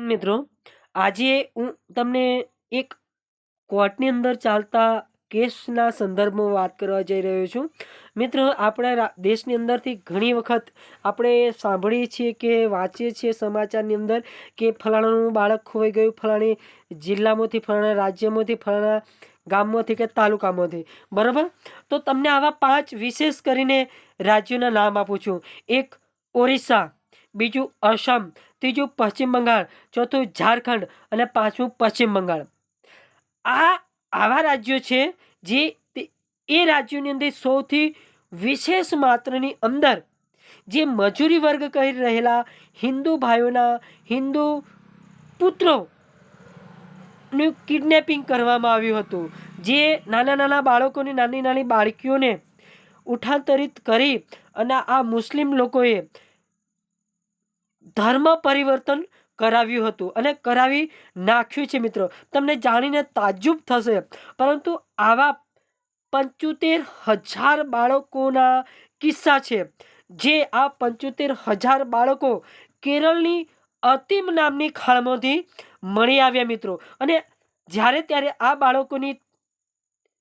મિત્રો, આજે હું તમને એક કોર્ટની અંદર ચાલતા કેસના સંદર્ભમાં વાત કરવા જઈ રહ્યો છું. મિત્રો, આપણા દેશની અંદરથી ઘણી વખત આપણે સાંભળીએ છીએ કે, વાંચીએ છીએ સમાચારની અંદર કે ફલાણાનું બાળક ખોવાઈ ગયું ફલાણી જિલ્લામાંથી, ફલાણા રાજ્યમાંથી, ફલાણા ગામમાંથી કે તાલુકામાંથી. બરાબર? તો તમને આવા પાંચ વિશેષ કરીને રાજ્યોના નામ આપું છું. એક ઓરિસ્સા. બીજું અસમ ત્રીજું પશ્ચિમ બંગાળ, ચોથું ઝારખંડ અને પાંચમું પશ્ચિમ બંગાળ. આ આવા રાજ્યો છે જે એ રાજ્યોની અંદર સૌથી વિશેષ માત્રની અંદર જે મજૂરી વર્ગ કરી રહેલા હિન્દુ ભાઈઓના હિન્દુ પુત્રો નું કિડનેપિંગ કરવામાં આવ્યું હતું, જે નાના નાના બાળકોની, નાની નાની બાળકીઓને ઉઠાંતરિત કરી અને આ મુસ્લિમ લોકોએ ધર્મ પરિવર્તન કરાવ્યું હતું અને કરાવી નાખ્યું છે મિત્રો. તમને જાણીને તાજુબ થશે. પરંતુ આવા પંચોતેર હજાર બાળકોના કિસ્સા છે. જે આ પંચોતેર હજાર બાળકો કેરળની અતિમ નામની ખાણમાંથી મળી આવ્યા મિત્રો. અને જ્યારે ત્યારે આ બાળકોની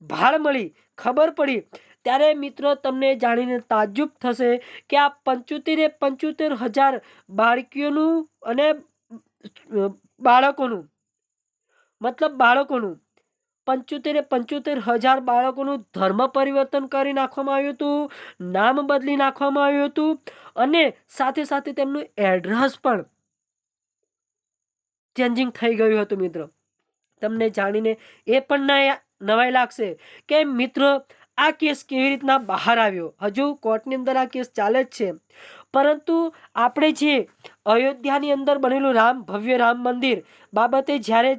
ભાળ મળી, ખબર પડી ત્યારે મિત્રો તમને જાણીને તાજુબ થશે કે આ પંચોતેરે પંચોતેર હજાર બાળકીઓનું અને બાળકોનું, મતલબ બાળકોનું, પંચોતેરે પંચોતેર હજાર બાળકોનું ધર્મ પરિવર્તન કરી નાખવામાં આવ્યું હતું, નામ બદલી નાખવામાં આવ્યું હતું અને સાથે સાથે તેમનું એડ્રેસ પણ ચેન્જિંગ થઈ ગયું હતું મિત્રો. તમને જાણીને એ પણ નવાઈ લાગશે કે મિત્રો આ કેસ કેવી રીતના બહાર આવ્યો? હજુ કોર્ટની અંદર આ કેસ ચાલે જ છે. પરંતુ આપણે જે અયોધ્યાની અંદર બનેલું રામ, ભવ્ય રામ મંદિર બાબતે જ્યારે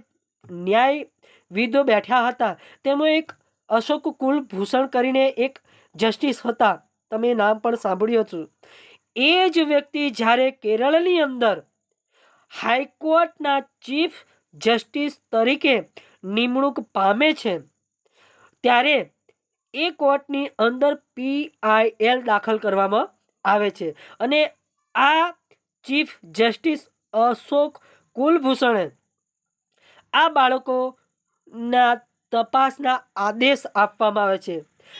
ન્યાય વિદો બેઠા હતા, તેમાં એક અશોક કુલભૂષણ કરીને એક જસ્ટિસ હતા. તમે નામ પણ સાંભળ્યું હતું એ જ વ્યક્તિ જ્યારે કેરળની અંદર હાઈકોર્ટના ચીફ જસ્ટિસ તરીકે નિમણૂક પામે છે, ત્યારે એ કોર્ટની અંદર પીઆઈએલ દાખલ કરવામાં આવે છે. અને આ ચીફ જસ્ટિસ અશોક કુલભૂષણે આ બાળકોના તપાસના આદેશ આપવામાં આવે છે.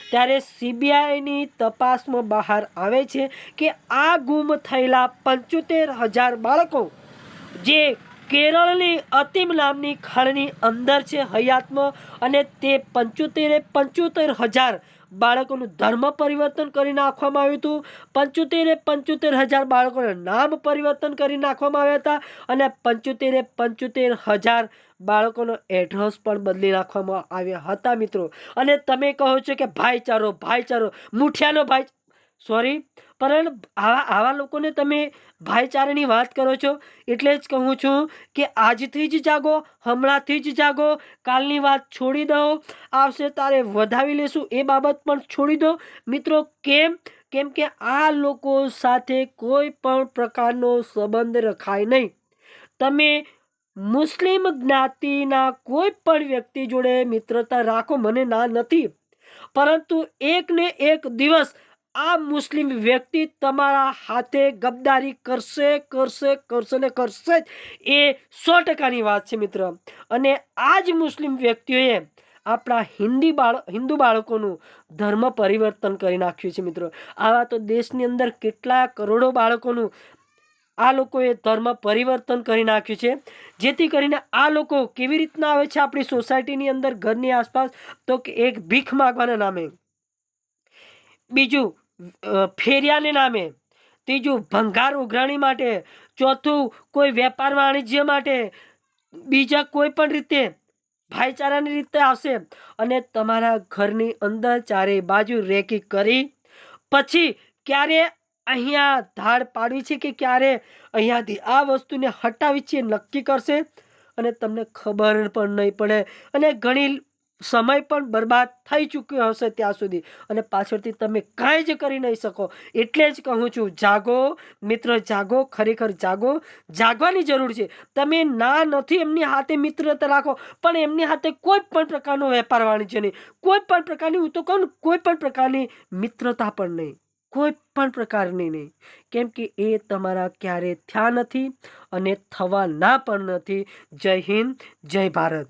ત્યારે સીબીઆઈની તપાસમાં બહાર આવે છે કે આ ગુમ થયેલા પંચોતેર હજાર બાળકો જે કેરળની અતિમ નામની ખાણની અંદર છે હયાતમાં અને તે પંચોતેરે પંચોતેર હજાર બાળકોનું ધર્મ પરિવર્તન કરી નાખવામાં આવ્યું હતું. પંચોતેરે પંચોતેર હજાર બાળકોના નામ પરિવર્તન કરી નાખવામાં આવ્યા હતા અને પંચોતેરે પંચોતેર હજાર બાળકોનો એડ્રેસ પણ બદલી નાખવામાં આવ્યા હતા મિત્રો. અને તમે કહો છો કે ભાઈચારો ભાઈચારો, મુઠિયાનો ભાઈ સોરી, પણ આવા આવા લોકોને તમે ભાઈચારાની વાત કરો છો, એટલે જ કહું છું કે આજથી જ જાગો, હમણાંથી જ જાગો, કાલની વાત છોડી દો, આવશે તારે વધાવી લેશું, એ બાબત પણ છોડી દો. મિત્રો, કેમ? કેમ કે આ લોકો સાથે કોઈ પણ પ્રકારનો સંબંધ રખાય નહીં. તમે મુસ્લિમ જ્ઞાતિના કોઈ પણ વ્યક્તિ જોડે મિત્રતા રાખો, મને ના નથી. પરંતુ એક ને એક દિવસ આ મુસ્લિમ વ્યક્તિ તમારા હાથે ગબદારી કરશે કરશે કરશે ને કરશે જ. એ સો ટકાની વાત છે મિત્ર. અને આ જ મુસ્લિમ વ્યક્તિઓએ આપણા હિન્દી બાળ, હિન્દુ બાળકોનું ધર્મ પરિવર્તન કરી નાખ્યું છે મિત્રો. આવા તો દેશની અંદર કેટલા કરોડો બાળકોનું આ લોકોએ ધર્મ પરિવર્તન કરી નાખ્યું છે. જેથી કરીને આ લોકો કેવી રીતના આવે છે આપણી સોસાયટીની અંદર, ઘરની આસપાસ? તો કે એક ભીખ માગવાના નામે. બીજું ફેરિયાને નામે. ત્રીજું, ભંગાર ઉઘરાણી માટે. ચોથું, કોઈ વેપાર વાણિજ્ય માટે. બીજા કોઈ પણ રીતે ભાઈચારાની રીતે આવશે. અને તમારા ઘરની અંદર ચારે બાજુ રેકી કરી. પછી ક્યારે અહીંયા ધાડ પાડવી છે કે ક્યારે અહીંયાથી આ વસ્તુને હટાવી છે નક્કી કરશે? અને તમને ખબર પણ નહીં પડે. અને ઘણી સમય પણ બરબાદ થઈ ચૂક્યો હશે ત્યાં સુધી. અને પાછળથી તમે કાંઈ જ કરી નહીં શકો. એટલે જ કહું છું, જાગો, મિત્ર, જાગો, ખરેખર જાગો. જાગવાની જરૂર છે. તમે ના નથી એમની હાથે મિત્રતા રાખો, પણ એમની હાથે કોઈ પણ પ્રકારનો વેપાર વાણિજ્ય નહીં. કોઈ પણ પ્રકારની, હું તો કહું કોઈ પણ પ્રકારની મિત્રતા પણ નહીં. કોઈ પણ પ્રકારની નહીં. કેમ કે એ તમારા ક્યારે થયા નથી અને થવાના પણ નથી. જય હિન્દ, જય ભારત.